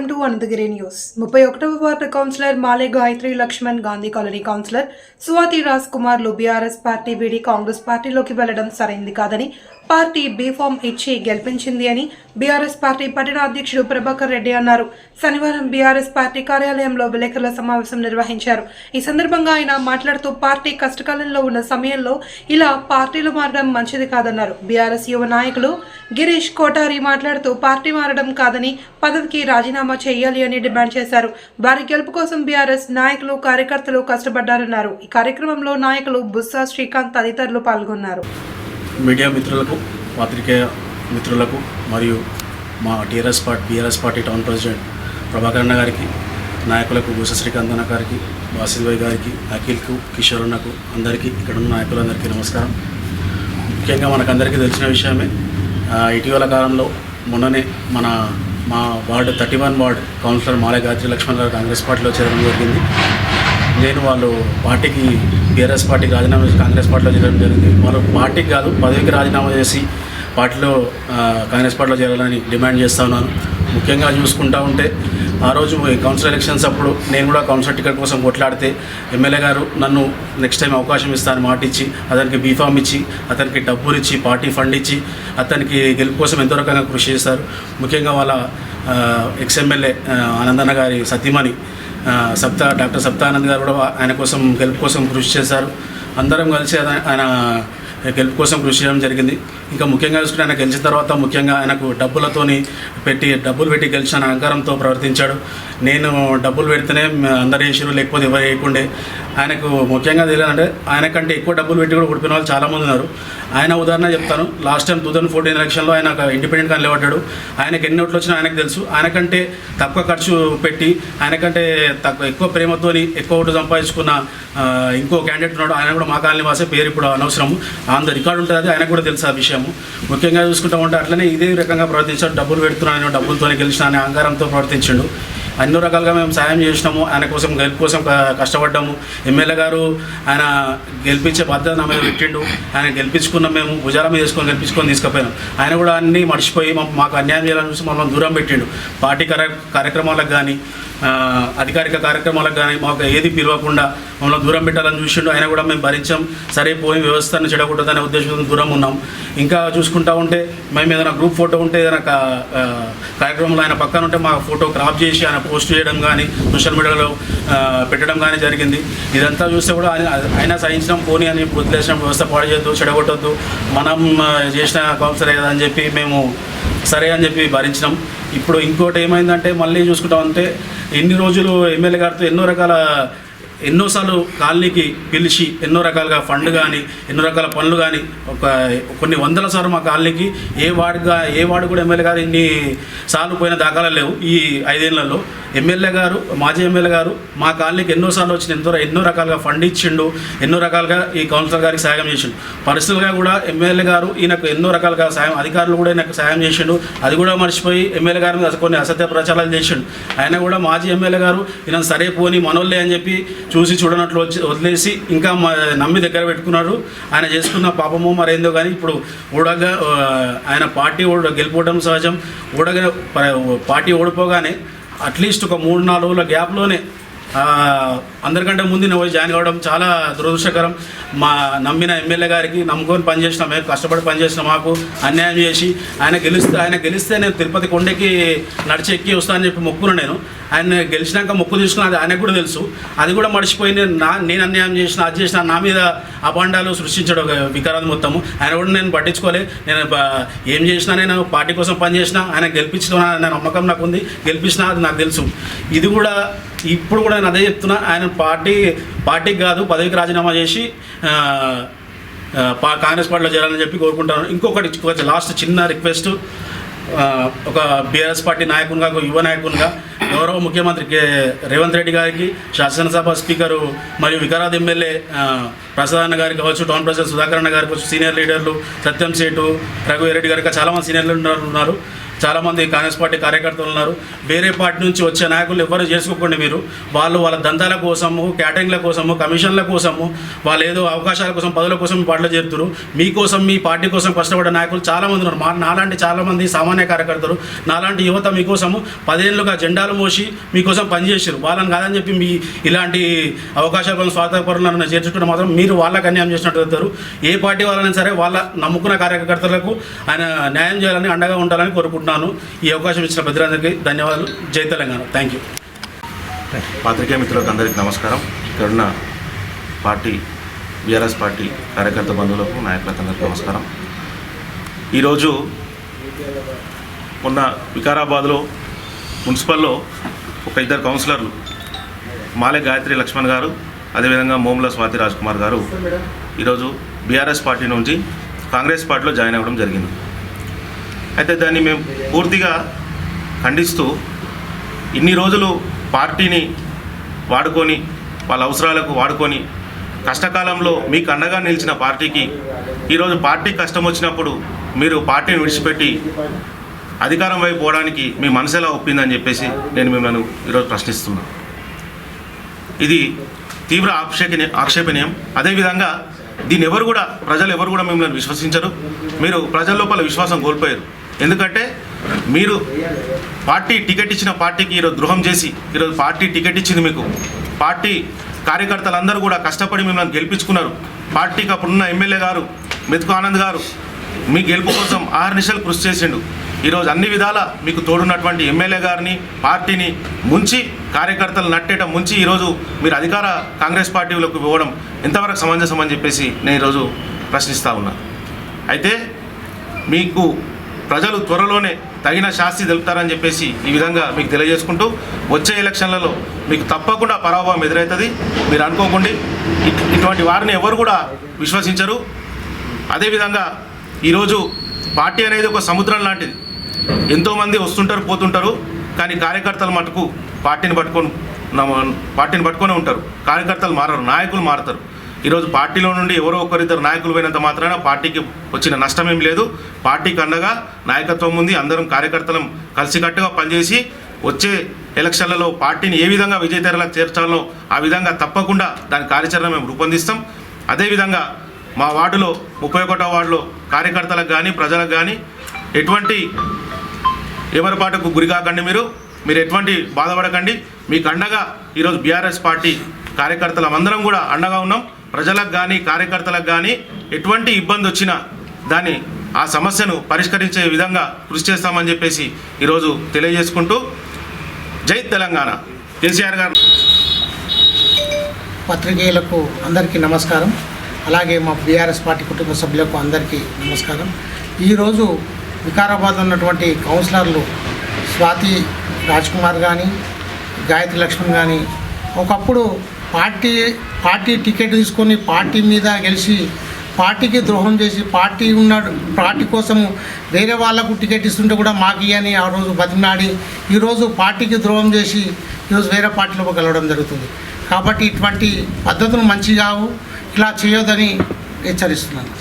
Welcome to Anantagiri news ముప్పై ఒకటవ ward councillor Male Gayatri Laxman Gandhi colony councillor Swathi Raj కుమార్లు BRS party వీడి కాంగ్రెస్ పార్టీలోకి వెళ్ళడం సరైంది కాదని పార్టీ బీఫామ్ ఇచ్చి గెలిపించింది అని బీఆర్ఎస్ పార్టీ పట్టణ అధ్యక్షుడు ప్రభాకర్ రెడ్డి అన్నారు. శనివారం బీఆర్ఎస్ పార్టీ కార్యాలయంలో విలేకరుల సమావేశం నిర్వహించారు. ఈ సందర్భంగా ఆయన మాట్లాడుతూ పార్టీ కష్టకాలంలో ఉన్న సమయంలో ఇలా పార్టీలు మారడం మంచిది కాదన్నారు. బీఆర్ఎస్ యువ నాయకులు గిరీష్ కోటారి మాట్లాడుతూ పార్టీ మారడం కాదని పదవికి రాజీనామా చేయాలి అని డిమాండ్ చేశారు. వారి గెలుపు కోసం బీఆర్ఎస్ నాయకులు కార్యకర్తలు కష్టపడ్డారన్నారు. ఈ కార్యక్రమంలో నాయకులు బుస్సా శ్రీకాంత్ తదితరులు పాల్గొన్నారు. మీడియా మిత్రులకు పాత్రికేయ మిత్రులకు మరియు మా TRS party BRS party town president Prabhakaran గారికి నాయకులకు భూష శ్రీకాంతన్న గారికి వాసిద్ గారికి అఖిల్కు కిషోర్ అన్నకు అందరికీ ఇక్కడ ఉన్న నాయకులందరికీ నమస్కారం. ముఖ్యంగా మనకందరికీ తెలిసిన విషయమే ఇటీవల కాలంలో మొన్ననే మన మా ward thirty one ward councillor Male Gayathri Laxman గారు కాంగ్రెస్ పార్టీలో చేరడం జరిగింది. నేను వాళ్ళు పార్టీకి బీఆర్ఎస్ పార్టీకి రాజీనామా చేసి కాంగ్రెస్ పార్టీలో చేరడం జరిగింది. వాళ్ళు పార్టీకి కాదు పదవికి రాజీనామా చేసి పార్టీలో కాంగ్రెస్ పార్టీలో చేరాలని డిమాండ్ చేస్తా ఉన్నాను. ముఖ్యంగా చూసుకుంటా ఉంటే ఆ రోజు కౌన్సిల్ ఎలక్షన్స్ అప్పుడు నేను కూడా కౌన్సిల్ టికెట్ కోసం కొట్లాడితే ఎమ్మెల్యే గారు నన్ను నెక్స్ట్ టైం అవకాశం ఇస్తాను మాట ఇచ్చి అతనికి బీఫామ్ ఇచ్చి అతనికి డబ్బులు ఇచ్చి పార్టీ ఫండ్ ఇచ్చి అతనికి గెలుపు కోసం ఎంతో రకంగా కృషి చేశారు. ముఖ్యంగా వాళ్ళ ఎక్స్ ఎమ్మెల్యే ఆనందన్న గారి సతీమణి సప్తా డాక్టర్ సప్తానంద్ గారు కూడా ఆయన కోసం హెల్ప్ కోసం కృషి చేశారు. అందరం కలిసి ఆయన- ఆయన కోసం కృషి చేయడం జరిగింది. ఇంకా ముఖ్యంగా చూసుకుంటే ఆయన గెలిచిన తర్వాత ముఖ్యంగా ఆయనకు డబ్బులతోని పెట్టి డబ్బులు పెట్టి గెలిచిన అహంకారంతో ప్రవర్తించాడు. నేను డబ్బులు పెడితేనే అందరు వేసారు లేకపోతే ఎవరు వేయకుండే ఆయనకు ముఖ్యంగా తెలియాలంటే ఆయనకంటే ఎక్కువ డబ్బులు పెట్టి కూడా ఓడిపోయిన వాళ్ళు చాలామంది ఉన్నారు. ఆయన ఉదాహరణ చెప్తాను. Last time two thousand fourteen ఎలక్షన్లో ఆయన ఇండిపెండెంట్గా నిలబడ్డాడు. ఆయనకు ఎన్ని ఓట్లు వచ్చినా ఆయనకు తెలుసు. ఆయనకంటే తక్కువ ఖర్చు పెట్టి ఆయనకంటే తక్కువ ఎక్కువ ప్రేమతోని ఎక్కువ ఓట్లు సంపాదించుకున్న ఇంకో క్యాండిడేట్ ఉన్నాడు. ఆయన కూడా మా కాలనీ వాసే పేరు ఇప్పుడు అనవసరం ఆన్ ద రికార్డు ఉంటుంది అది కూడా తెలుసు ఆ విషయం. విషయము ముఖ్యంగా చూసుకుంటా ఉంటే అట్లనే ఇదే రకంగా ప్రవర్తించాడు. డబ్బులు పెడుతున్నాను డబ్బులతోనే గెలిచిన అనే అహంకారంతో ప్రవర్తించాడు. అన్ని రకాలుగా మేము సాయం చేసినాము. ఆయన కోసం గెలుపు కోసం కష్టపడ్డాము. ఎమ్మెల్యే గారు ఆయన గెలిపించే బాధ్యత నా మీద పెట్టిండు. ఆయన గెలిపించుకున్నాం మేము భుజాల మీద వేసుకొని గెలిపించుకొని తీసుకుపోయినాం. ఆయన కూడా అన్నీ మర్చిపోయి మాకు అన్యాయం చేయాలని చూసి మమ్మల్ని దూరం పెట్టిండు. పార్టీ కార్య కార్యక్రమాలకు కానీ అధికారిక కార్యక్రమాలకు కానీ మాకు ఏది పిలవకుండా మమ్మల్ని దూరం పెట్టాలని చూసిండు. ఆయన కూడా మేము భరించాం. సరే పోయి వ్యవస్థను చెడగొట్టదనే ఉద్దేశంతో దూరం ఉన్నాం. ఇంకా చూసుకుంటా ఉంటే మేము ఏదైనా గ్రూప్ ఫోటో ఉంటే ఏదైనా కార్యక్రమంలో ఆయన పక్కన ఉంటే మా ఫోటో క్రాప్ చేసి ఆయన పోస్ట్ చేయడం కానీ సోషల్ మీడియాలో పెట్టడం కానీ జరిగింది. ఇదంతా చూస్తే కూడా ఆయన ఆయన సహించడం పోనీ అని వదిలేసిన వ్యవస్థ పాడు చేయొద్దు చెడగొట్టద్దు. మనం చేసిన కౌన్సిలర్ కదా అని చెప్పి మేము సరే అని చెప్పి భరించినాం. ఇప్పుడు ఇంకోటి ఏమైందంటే మళ్ళీ చూసుకుంటాం అంటే ఎన్ని రోజులు ఎమ్మెల్యే గారితో ఎన్నో రకాల ఎన్నోసార్లు కాలనీకి పిలిచి ఎన్నో రకాలుగా ఫండ్ కానీ ఎన్నో రకాల పనులు కానీ ఒక కొన్ని వందల సార్లు మా కాలనీకి ఏ వార్డుగా ఏ వార్డు కూడా ఎమ్మెల్యే గారు ఇన్ని సార్లు పోయిన దాఖలా లేవు. ఈ ఐదేళ్ళలో ఎమ్మెల్యే గారు మాజీ ఎమ్మెల్యే గారు మా కాలనీకి ఎన్నోసార్లు వచ్చిన ఎంతో ఎన్నో రకాలుగా ఫండ్ ఇచ్చిండు ఎన్నో రకాలుగా ఈ కౌన్సిలర్ గారికి సాయం చేసిండు. పర్సనల్గా కూడా ఎమ్మెల్యే గారు ఈయనకు ఎన్నో రకాలుగా సాయం అధికారులు కూడా ఈయనకు సాయం చేసిండు. అది కూడా మర్చిపోయి ఎమ్మెల్యే గారి మీద కొన్ని అసత్య ప్రచారాలు చేసిండు. ఆయన కూడా మాజీ ఎమ్మెల్యే గారు ఈయన సరే పోని మనోళ్ళే అని చెప్పి చూసి చూడనట్లు వచ్చి వదిలేసి ఇంకా నమ్మి దగ్గర పెట్టుకున్నారు. ఆయన చేసుకున్న పాపమో మరేందో కానీ ఇప్పుడు ఊడగా ఆయన పార్టీ ఓడ గెలిపోవడం సహజం. ఊడగా పార్టీ ఓడిపోగానే అట్లీస్ట్ ఒక మూడు నాలుగు రోజుల గ్యాప్లోనే అందరికంటే ముందు నేను జాయిన్ కావడం చాలా దురదృష్టకరం. మా నమ్మిన ఎమ్మెల్యే గారికి నమ్ముకొని పనిచేసిన మేము కష్టపడి పనిచేసిన మాకు అన్యాయం చేసి ఆయన గెలిస్తే ఆయన గెలిస్తే నేను తిరుపతి కొండకి నడిచి ఎక్కి వస్తానని చెప్పి మొక్కును నేను. ఆయన గెలిచినాక మొక్కు తీసుకున్న అది ఆయనకు కూడా తెలుసు. అది కూడా మర్చిపోయి నేను నా నేను అన్యాయం చేసిన అది చేసిన నా మీద అపాండాలు సృష్టించడం ఒక వికారాలు మొత్తము. ఆయన కూడా నేను పట్టించుకోలే. నేను ఏం చేసినా నేను పార్టీ కోసం పనిచేసిన ఆయన గెలిపించిన నమ్మకం నాకు ఉంది. గెలిపించిన అది నాకు తెలుసు. ఇది కూడా ఇప్పుడు కూడా నేను అదే చెప్తున్నా. ఆయన పార్టీ పార్టీకి కాదు పదవికి రాజీనామా చేసి పా కాంగ్రెస్ పార్టీలో చేరాలని చెప్పి కోరుకుంటాను. ఇంకొకటి లాస్ట్ చిన్న రిక్వెస్ట్. ఒక బీఆర్ఎస్ పార్టీ నాయకునిగా ఒక యువ నాయకునిగా గౌరవ ముఖ్యమంత్రి రేవంత్ రెడ్డి గారికి శాసనసభ స్పీకరు మరియు వికారాద్ ఎమ్మెల్యే ప్రసాద్ గారికి కావచ్చు టౌన్ ప్రెసిడెంట్ సుధాకర్ అన్న గారికి కావచ్చు సీనియర్ లీడర్లు సత్యం సేటు రఘువీరెడ్డి గారికి చాలామంది సీనియర్ లీడర్లు ఉన్నారు చాలామంది కాంగ్రెస్ పార్టీ కార్యకర్తలు ఉన్నారు. వేరే పార్టీ నుంచి వచ్చే నాయకులు ఎవరు చేసుకోకండి మీరు. వాళ్ళు వాళ్ళ దందాల కోసము క్యాటరింగ్ల కోసము కమిషన్ల కోసము వాళ్ళు ఏదో అవకాశాల కోసం పదవుల కోసం మీ పార్టీలో చేరుతారు. మీకోసం మీ పార్టీ కోసం కష్టపడే నాయకులు చాలామంది ఉన్నారు. మా నాలాంటి చాలామంది సామాన్య కార్యకర్తలు నాలాంటి యువత మీకోసము పదేళ్ళుగా జెండాలు మోసి మీకోసం పనిచేసారు వాళ్ళని కాదని చెప్పి మీ ఇలాంటి అవకాశాల కోసం స్వార్థపరులను చేర్చుకుంటే మాత్రం మీరు వాళ్ళకి అన్యాయం చేసినట్టు అవుతారు ఏ పార్టీ వాళ్ళని సరే వాళ్ళ నమ్ముకున్న కార్యకర్తలకు ఆయన న్యాయం చేయాలని అండగా ఉండాలని కోరుకుంటున్నాను. ఈ అవకాశం ఇచ్చిన ప్రజలందరికీ ధన్యవాదాలు. జై తెలంగాణ. థ్యాంక్ యూ పాత్రికేయ మిత్రులకు అందరికీ నమస్కారం. ఇక్కడున్న పార్టీ బీఆర్ఎస్ పార్టీ కార్యకర్త బంధువులకు నాయకులకు అందరికీ నమస్కారం. ఈరోజు మొన్న వికారాబాద్లో మున్సిపల్లో ఒక ఇద్దరు కౌన్సిలర్లు మాలె గాయత్రి లక్ష్మణ్ గారు అదేవిధంగా మోముల స్వాతి రాజ్ కుమార్ గారు ఈరోజు బీఆర్ఎస్ పార్టీ నుంచి కాంగ్రెస్ పార్టీలో జాయిన్ అవ్వడం జరిగింది. అయితే దాన్ని మేము పూర్తిగా ఖండిస్తూ ఇన్ని రోజులు పార్టీని వాడుకొని వాళ్ళ అవసరాలకు వాడుకొని కష్టకాలంలో మీకు అండగా నిలిచిన పార్టీకి ఈరోజు పార్టీ కష్టం వచ్చినప్పుడు మీరు పార్టీని విడిచిపెట్టి అధికారం వైపు పోవడానికి మీ మనసు ఎలా ఒప్పిందని చెప్పేసి నేను మిమ్మల్ని ఈరోజు ప్రశ్నిస్తున్నాను. ఇది తీవ్ర ఆక్షేపణ ఆక్షేపణీయం. అదేవిధంగా దీన్ని ఎవరు కూడా ప్రజలు ఎవరు కూడా మిమ్మల్ని విశ్వసించరు. మీరు ప్రజల లోపల విశ్వాసం కోల్పోయారు. ఎందుకంటే మీరు పార్టీ టికెట్ ఇచ్చిన పార్టీకి ఈరోజు ద్రోహం చేసి ఈరోజు పార్టీ టికెట్ ఇచ్చింది మీకు. పార్టీ కార్యకర్తలందరూ కూడా కష్టపడి మిమ్మల్ని గెలిపించుకున్నారు. పార్టీకి అప్పుడున్న ఎమ్మెల్యే గారు మెతుకు ఆనంద్ గారు మీ గెలుపు కోసం ఆరు నిమిషాలు కృషి చేసిండు. ఈరోజు అన్ని విధాల మీకు తోడున్నటువంటి ఎమ్మెల్యే గారిని పార్టీని ముంచి కార్యకర్తలు నట్టేట ముంచి ఈరోజు మీరు అధికార కాంగ్రెస్ పార్టీలోకి పోవడం ఎంతవరకు సమంజసం అని చెప్పేసి నేను ఈరోజు ప్రశ్నిస్తూ ఉన్నా. అయితే మీకు ప్రజలు త్వరలోనే తగిన శాస్తి తెలుపుతారని చెప్పేసి ఈ విధంగా మీకు తెలియజేసుకుంటూ వచ్చే ఎలక్షన్లలో మీకు తప్పకుండా పరాభవం ఎదురవుతుంది మీరు అనుకోకండి ఇట్- ఇటువంటి వారిని ఎవరు కూడా విశ్వసించరు. అదేవిధంగా ఈరోజు పార్టీ అనేది ఒక సముద్రం లాంటిది. ఎంతోమంది వస్తుంటారు పోతుంటారు కానీ కార్యకర్తలు మటుకు పార్టీని పట్టుకొని పార్టీని పట్టుకొని ఉంటారు. కార్యకర్తలు మారరు నాయకులు మారతారు. ఈరోజు పార్టీలో నుండి ఎవరో ఒకరిద్దరు నాయకులు పోయినంత మాత్రాన పార్టీకి వచ్చిన నష్టం ఏం లేదు. పార్టీకి అండగా నాయకత్వం ఉంది అందరం కార్యకర్తలం కలిసికట్టుగా పనిచేసి వచ్చే ఎలక్షన్లలో పార్టీని ఏ విధంగా విజయతెరలకు చేర్చాలో ఆ విధంగా తప్పకుండా దాని కార్యాచరణ మేము రూపొందిస్తాం. అదేవిధంగా మా వార్డులో ముప్పై ఒకటో వార్డులో కార్యకర్తలకు కానీ ప్రజలకు కానీ ఎటువంటి ఎవరిపాటుకు గురి కాకండి మీరు. మీరు ఎటువంటి బాధపడకండి. మీకు అండగా ఈరోజు బీఆర్ఎస్ పార్టీ కార్యకర్తలం అందరం కూడా అండగా ఉన్నాం. ప్రజలకు కానీ కార్యకర్తలకు కానీ ఎటువంటి ఇబ్బంది వచ్చినా దాన్ని ఆ సమస్యను పరిష్కరించే విధంగా కృషి చేస్తామని చెప్పేసి ఈరోజు తెలియజేసుకుంటూ జై తెలంగాణ. కేసీఆర్ గారు. పత్రికేయులకు అందరికీ నమస్కారం. అలాగే మా బీఆర్ఎస్ పార్టీ కుటుంబ సభ్యులకు అందరికీ నమస్కారం. ఈరోజు వికారాబాద్ ఉన్నటువంటి కౌన్సిలర్లు స్వాతి రాజ్కుమార్ కానీ గాయత్రి లక్ష్మణ్ కానీ ఒకప్పుడు పార్టీ పార్టీ టికెట్ తీసుకొని పార్టీ మీద గెలిచి పార్టీకి ద్రోహం చేసి పార్టీ ఉన్న పార్టీ కోసము వేరే వాళ్ళకు టికెట్ ఇస్తుంటే కూడా మాకు ఇవ్వని ఆ రోజు బతిమలాడి ఈరోజు పార్టీకి ద్రోహం చేసి ఈరోజు వేరే పార్టీలోకి వెళ్ళడం జరుగుతుంది. కాబట్టి ఇటువంటి పద్ధతులు మంచి కావు ఇలా చేయొద్దని హెచ్చరిస్తున్నాను.